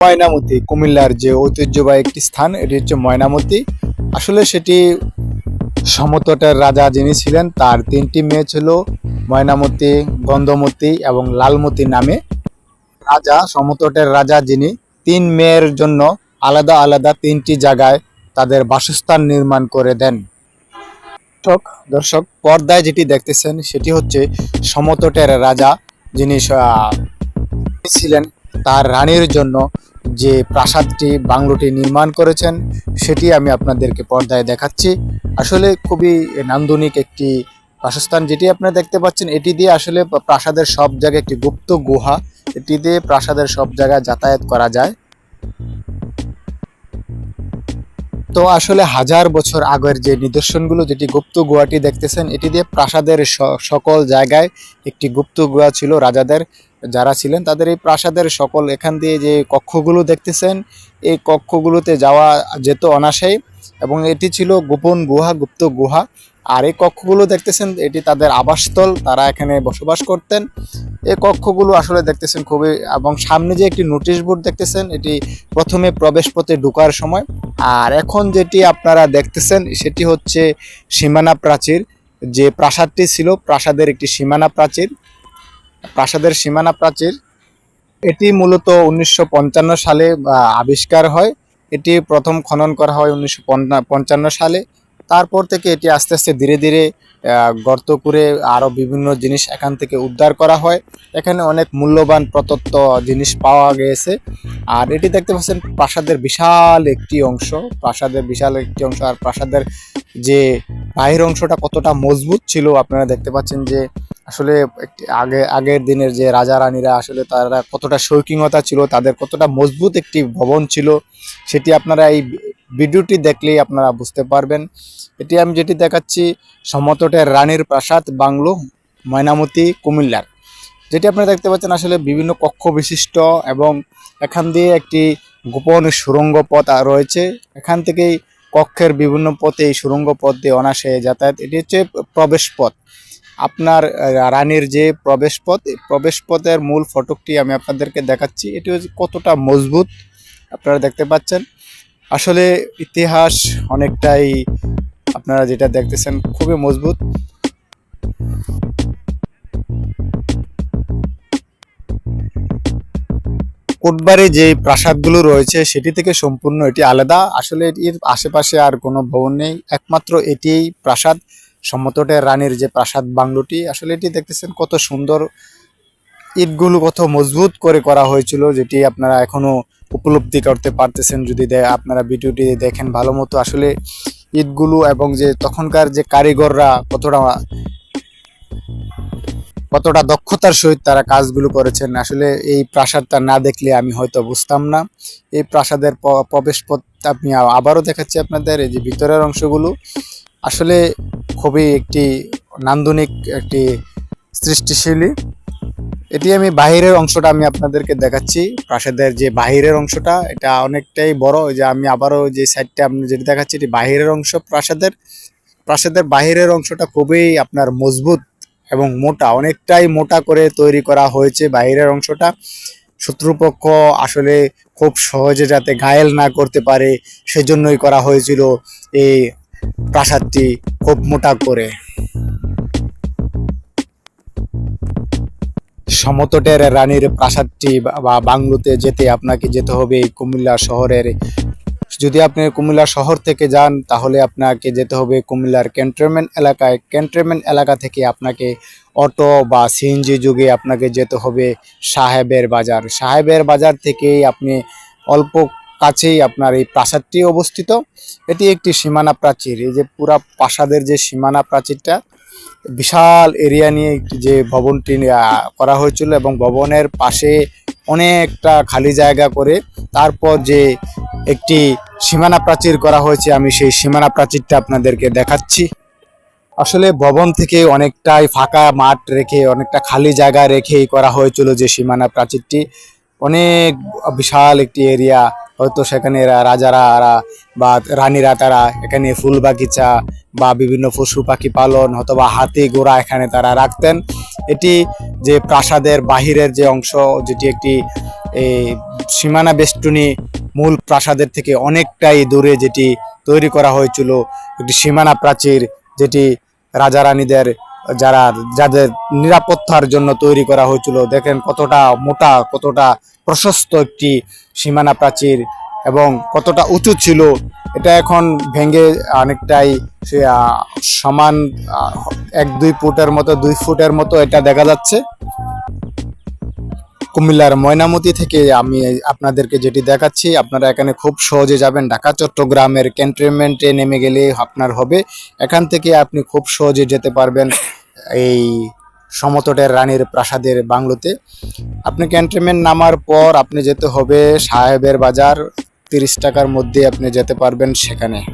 ময়নামতি, কুমিল্লার যে ঐতিহ্যবাহী একটি স্থান, এটি হচ্ছে ময়নামতি। আসলে সেটি সমতটের রাজা যিনি ছিলেন, তার তিনটি মেয়ে ছিল, ময়নামতি, গন্ধমতি এবং লালমতি নামে। রাজা, সমতটের রাজা যিনি, তিন মেয়ের জন্য আলাদা আলাদা তিনটি জায়গায় তাদের বাসস্থান নির্মাণ করে দেন। দর্শক দর্শক, পর্দায় যেটি দেখতেছেন, সেটি হচ্ছে সমতটের রাজা যিনি ছিলেন, তার রানীর জন্য যে প্রাসাদটি বাংলোটি নির্মাণ করেছেন, সেটি আমি আপনাদেরকে পর্দায় দেখাচ্ছি। আসলে খুবই নান্দনিক একটি বাসস্থান যেটি আপনারা দেখতে পাচ্ছেন, এটি দিয়ে আসলে প্রাসাদের সব জায়গায় একটি গুপ্ত গুহা। এটি দিয়ে প্রাসাদের সব জায়গায় যাতায়াত করা যায়। তো আসলে হাজার বছর আগের যে নিদর্শনগুলো, যেটি গুপ্ত গুহাটি দেখতেছেন, এটি দিয়ে প্রাসাদের সকল জায়গায় একটি গুপ্ত গুহা ছিল রাজাদের। যারা ছিলেন, তাদের এই প্রাসাদের সকল, এখান দিয়ে যে কক্ষগুলো দেখতেছেন, এই কক্ষগুলোতে যাওয়া যেত অনাশাই এবং এটি ছিল গোপন গুহা, গুপ্ত গুহা। আর এই কক্ষগুলো দেখতেছেন, এটি তাদের আবাসস্থল, তারা এখানে বসবাস করতেন। এই কক্ষগুলো আসলে দেখতেছেন খুবই, এবং সামনে যে একটি নোটিশ বোর্ড দেখতেছেন, এটি প্রথমে প্রবেশ পথে ঢোকার সময়। আর এখন যেটি আপনারা দেখতেছেন, সেটি হচ্ছে সীমানা প্রাচীর। যে প্রাসাদটি ছিল, প্রাসাদের একটি সীমানা প্রাচীর। প্রাসাদের সীমানা প্রাচীর। এটি মূলত উনিশশো পঞ্চান্ন সালে আবিষ্কার হয়। এটি প্রথম খনন করা হয় উনিশশো পঞ্চান্ন সালে। তারপর থেকে এটি আস্তে আস্তে ধীরে ধীরে গর্ত করে আরও বিভিন্ন জিনিস এখান থেকে উদ্ধার করা হয়। এখানে অনেক মূল্যবান প্রতত্ব জিনিস পাওয়া গিয়েছে আর এটি দেখতে পাচ্ছেন, প্রাসাদের বিশাল একটি অংশ। প্রাসাদের বিশাল একটি অংশ আর প্রাসাদের যে বাহির অংশটা কতটা মজবুত ছিল, আপনারা দেখতে পাচ্ছেন যে আসলে আগে, আগের দিনের যে রাজা রানীরা আসলে তারা কতটা শৌখিনতা ছিল, তাদের কতটা মজবুত একটি ভবন ছিল, সেটি আপনারা এই ভিডিওটি দেখলেই আপনারা বুঝতে পারবেন। এটি আমি যেটি দেখাচ্ছি, সমতটের রানীর প্রাসাদ বাংলো, ময়নামতি, কুমিল্লার। যেটি আপনারা দেখতে পাচ্ছেন আসলে বিভিন্ন কক্ষ বিশিষ্ট এবং এখান দিয়ে একটি গোপন সুরঙ্গ পথ রয়েছে। এখান থেকেই কক্ষের বিভিন্ন পথে এই সুরঙ্গ পথ দিয়ে অনাসে যাতায়াত। এটি হচ্ছে প্রবেশ পথ। আপনার রানীর যে প্রবেশ পথ এই প্রবেশ পথের মূল ফটকটি আমি আপনাদেরকে দেখাচ্ছি। এটি কতটা মজবুত, আপনারা দেখতে পাচ্ছেন। আসলে ইতিহাস অনেকটাই আপনারা যেটা দেখতেছেন খুবই মজবুত। কোটবাড়ি যে প্রাসাদগুলো রয়েছে, সেটি থেকে সম্পূর্ণ এটি আলাদা। আসলে এটির আশেপাশে আর কোনো ভবন নেই। একমাত্র এটিই প্রাসাদ। সমতটের রানীর যে প্রাসাদ বাংলোটি, আসলে এটি দেখতেছেন কত সুন্দর, ইটগুলো কত মজবুত করে করা হয়েছিল, যেটি আপনারা এখনও উপলব্ধি করতে পারতেছেন যদি আপনারা ভিডিওটি দেখেন ভালো মতো। আসলে ইটগুলো এবং যে তখনকার যে কারিগররা কতটা কতটা দক্ষতার সহিত তারা কাজগুলো করেছেন, আসলে এই প্রাসাদটা না দেখলে আমি হয়তো বুঝতাম না। এই প্রাসাদের প- প্রবেশ পথ আমি আবারও দেখাচ্ছি আপনাদের, এই যে ভিতরের অংশগুলো। আসলে খুবই একটি নান্দনিক একটি সৃষ্টিশীলী। এটি আমি বাহিরের অংশটা আমি আপনাদেরকে দেখাচ্ছি। প্রাসাদের যে বাহিরের অংশটা, এটা অনেকটাই বড়। যে আমি আবারও যে সাইডটা আপনি যেটি দেখাচ্ছি, এটি বাহিরের অংশ, প্রাসাদের। প্রাসাদের বাহিরের অংশটা খুবই আপনার মজবুত এবং মোটা, অনেকটাই মোটা করে তৈরি করা হয়েছে বাইরের অংশটা। শত্রুপক্ষ আসলে খুব সহজে যাতে ঘায়েল না করতে পারে, সেজন্যই করা হয়েছিল এই প্রাসাদটি খুব মোটা করে। সমতটের রানীর প্রাসাদটি বা- বাংলোতে যেতে আপনাকে যেতে হবে কুমিল্লা শহরের। যদি আপনি কুমিল্লা শহর থেকে যান, তাহলে আপনাকে যেতে হবে কুমিল্লার ক্যান্টনমেন্ট এলাকায়। ক্যান্টনমেন্ট এলাকা থেকে আপনাকে অটো বা সিএনজি যুগে আপনাকে যেতে হবে সাহেবের বাজার। সাহেবের বাজার থেকেই আপনি অল্প কাছেই আপনার এই প্রাসাদটি অবস্থিত। এটি একটি সীমানা প্রাচীর। এই যে পুরা প্রাসাদের যে সীমানা প্রাচীরটা, বিশাল এরিয়া নিয়ে যে ভবনটি করা হয়েছিল এবং ভবনের পাশে অনেকটা খালি জায়গা করে তারপর যে একটি সীমানা প্রাচীর করা হয়েছে, আমি সেই সীমানা প্রাচীরটা আপনাদেরকে দেখাচ্ছি। আসলে ভবন থেকে অনেকটাই ফাঁকা মাঠ রেখে, অনেকটা খালি জায়গা রেখেই করা হয়েছিল যে সীমানা প্রাচীরটি। অনেক বিশাল একটি এরিয়া হয়তো সেখানে রাজারা বা রানীরা তারা এখানে ফুল বাগিচা বা বিভিন্ন পশু পাখি পালন অথবা হাতি ঘোড়া এখানে তারা রাখতেন। এটি যে প্রাসাদের বাহিরের যে অংশ, যেটি একটি সীমানা বেষ্টনী মূল প্রাসাদের থেকে অনেকটাই দূরে যেটি তৈরি করা হয়েছিল, একটি সীমানা প্রাচীর যেটি রাজা রানীদের যারা, যাদের নিরাপত্তার জন্য তৈরি করা হয়েছিল। দেখেন কতটা মোটা, কতটা প্রশস্ত একটি সীমানা প্রাচীর এবং কতটা উঁচু ছিল, এটা এখন ভেঙে অনেকটাই সমান এক, দুই ফুটের মতো, দুই ফুটের মতো এটা দেখা যাচ্ছে। কুমিল্লার ময়নামতি থেকে আমি আপনাদেরকে যেটি দেখাচ্ছি, আপনারা এখানে খুব সহজে যাবেন। ঢাকা, চট্টগ্রামের ক্যান্টনমেন্টে নেমে গেলে আপনার হবে। এখান থেকে আপনি খুব সহজে যেতে পারবেন এই সমতটের রানীর প্রাসাদের বাংলোতে। আপনি ক্যান্টনমেন্ট নামার পর আপনি যেতে হবে সাহেবের বাজার, তিরিশ টাকার মধ্যে আপনি যেতে পারবেন সেখানে।